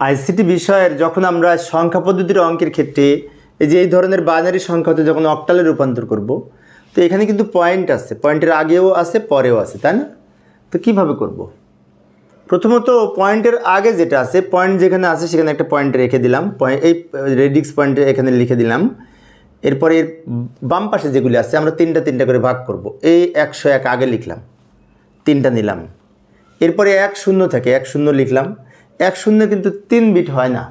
ICT বিষয়ের যখন আমরা সংখ্যা পদ্ধতির অঙ্কের ক্ষেত্রে এই যে এই ধরনের বাইনারি সংখ্যাতে যখন অক্টালে রূপান্তর করব, তো এখানে কিন্তু পয়েন্ট আছে। পয়েন্টের আগেও আছে, পরেও আছে, তাই না? তো কীভাবে করব। প্রথমত পয়েন্টের আগে যেটা আছে পয়েন্ট যেখানে আছে সেখানে একটা পয়েন্ট রেখে দিলাম। এই রেডিক্স পয়েন্টে এখানে লিখে দিলাম। এরপরে এর বাম পাশে যেগুলি আছে, আমরা তিনটা তিনটা করে ভাগ করব। এই একশো এক আগে লিখলাম। তিনটা নিলাম। এরপরে এক শূন্য থাকে, এক শূন্য লিখলাম। এক শূন্য কিন্তু তিন বিট হয় না।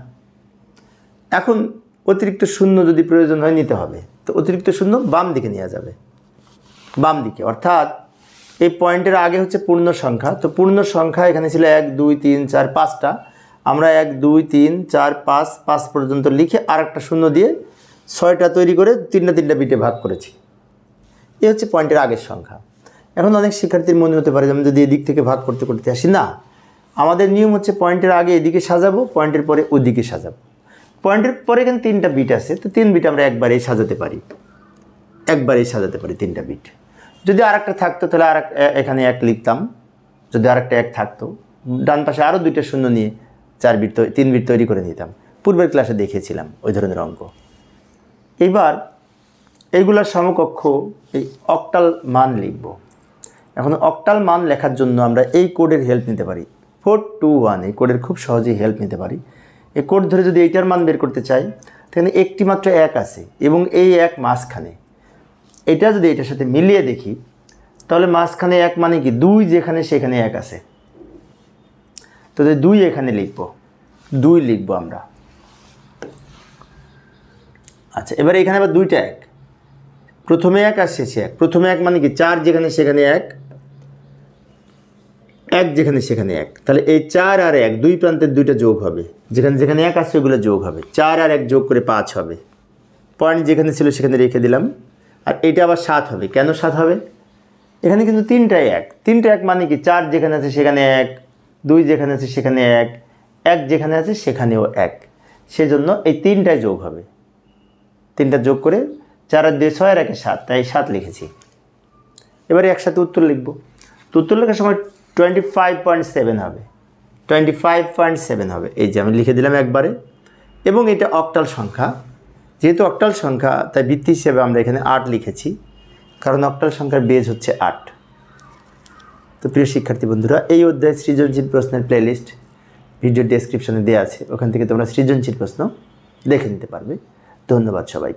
এখন অতিরিক্ত শূন্য যদি প্রয়োজন হয় নিতে হবে। তো অতিরিক্ত শূন্য বাম দিকে নেওয়া যাবে। বাম দিকে। অর্থাৎ এই পয়েন্টের আগে হচ্ছে পূর্ণ সংখ্যা। তো পূর্ণ সংখ্যা এখানে ছিল এক, দুই, তিন, চার, পাঁচটা। আমরা এক, দুই, তিন, চার, পাঁচ পাঁচ পর্যন্ত লিখে আর একটা শূন্য দিয়ে ছয়টা তৈরি করে তিনটা তিনটা বিটে ভাগ করেছি। এ হচ্ছে পয়েন্টের আগের সংখ্যা। এখন অনেক শিক্ষার্থীর মনে হতে পারে যে আমি যদি এদিক থেকে ভাগ করতে করতে আসি, না। আমাদের নিয়ম হচ্ছে পয়েন্টের আগে এদিকে সাজাবো, পয়েন্টের পরে ওদিকে সাজাবো। পয়েন্টের পরে এখানে তিনটা বিট আছে, তো তিন বিট আমরা একবারেই সাজাতে পারি। একবারেই সাজাতে পারি তিনটা বিট। যদি আর একটা থাকতো, তাহলে আর এখানে এক লিখতাম। যদি আর একটা এক থাকতো, ডান পাশে আরও দুইটা শূন্য নিয়ে চার বিট তিন বিট তৈরি করে নিতাম। পূর্বের ক্লাসে দেখিয়েছিলাম ওই ধরনের অঙ্ক। এইবার এইগুলার সমকক্ষ, এই অক্টাল মান লিখব। এখন অক্টাল মান লেখার জন্য আমরা এই কোডের হেল্প নিতে পারি। ফোর টু ওয়ান, এই কোডের খুব সহজেই হেল্প নিতে পারি। এই কোড ধরে যদি এইটার মান বের করতে চাই, তাহলে একটি মাত্র এক আছে এবং এই এক মাঝখানে। এটা যদি এটার সাথে মিলিয়ে দেখি, তাহলে মাঝখানে এক মানে কি? দুই যেখানে সেখানে এক আছে। তো দুই এখানে লিখব, দুই লিখব আমরা। আচ্ছা এবার এখানে আবার দুইটা এক। প্রথমে এক আর শেষে এক। প্রথমে এক মানে কি? চার যেখানে সেখানে এক এক যেখানে সেখানে এক। তাহলে এই চার আর এক, দুই প্রান্তের দুইটা যোগ হবে। যেখানে যেখানে এক আছে ওগুলো যোগ হবে। চার আর এক যোগ করে পাঁচ হবে। পয়েন্ট যেখানে ছিল, সেখানে রেখে দিলাম। আর এটা আবার সাত হবে। কেন সাত হবে? এখানে কিন্তু তিনটাই এক। তিনটা এক মানে কি? চার যেখানে আছে, সেখানে এক, দুই যেখানে আছে, সেখানে এক এক যেখানে আছে, সেখানেও এক। সেজন্য এই তিনটায় যোগ হবে। তিনটা যোগ করে চার আর দুই, ছয় আর একে সাত। তাই সাত লিখেছি। এবারে একসাথে উত্তর লিখব। তো উত্তর লেখার সময় টোয়েন্টি ফাইভ পয়েন্ট সেভেন হবে। টোয়েন্টি ফাইভ পয়েন্ট সেভেন হবে। এই যে আমি লিখে দিলাম একবারে। এবং এটা অক্টাল সংখ্যা। যেহেতু অক্টাল সংখ্যা, তাই ভিত্তি হিসেবে আমরা এখানে আট লিখেছি। কারণ অক্টাল সংখ্যার বেজ হচ্ছে আট। তো প্রিয় শিক্ষার্থী বন্ধুরা, এই অধ্যায় সৃজনশীল প্রশ্নের প্লেলিস্ট ভিডিও ডেসক্রিপশনে দেওয়া আছে। ওখান থেকে তোমরা সৃজনশীল প্রশ্ন দেখে নিতে পারবে। ধন্যবাদ সবাই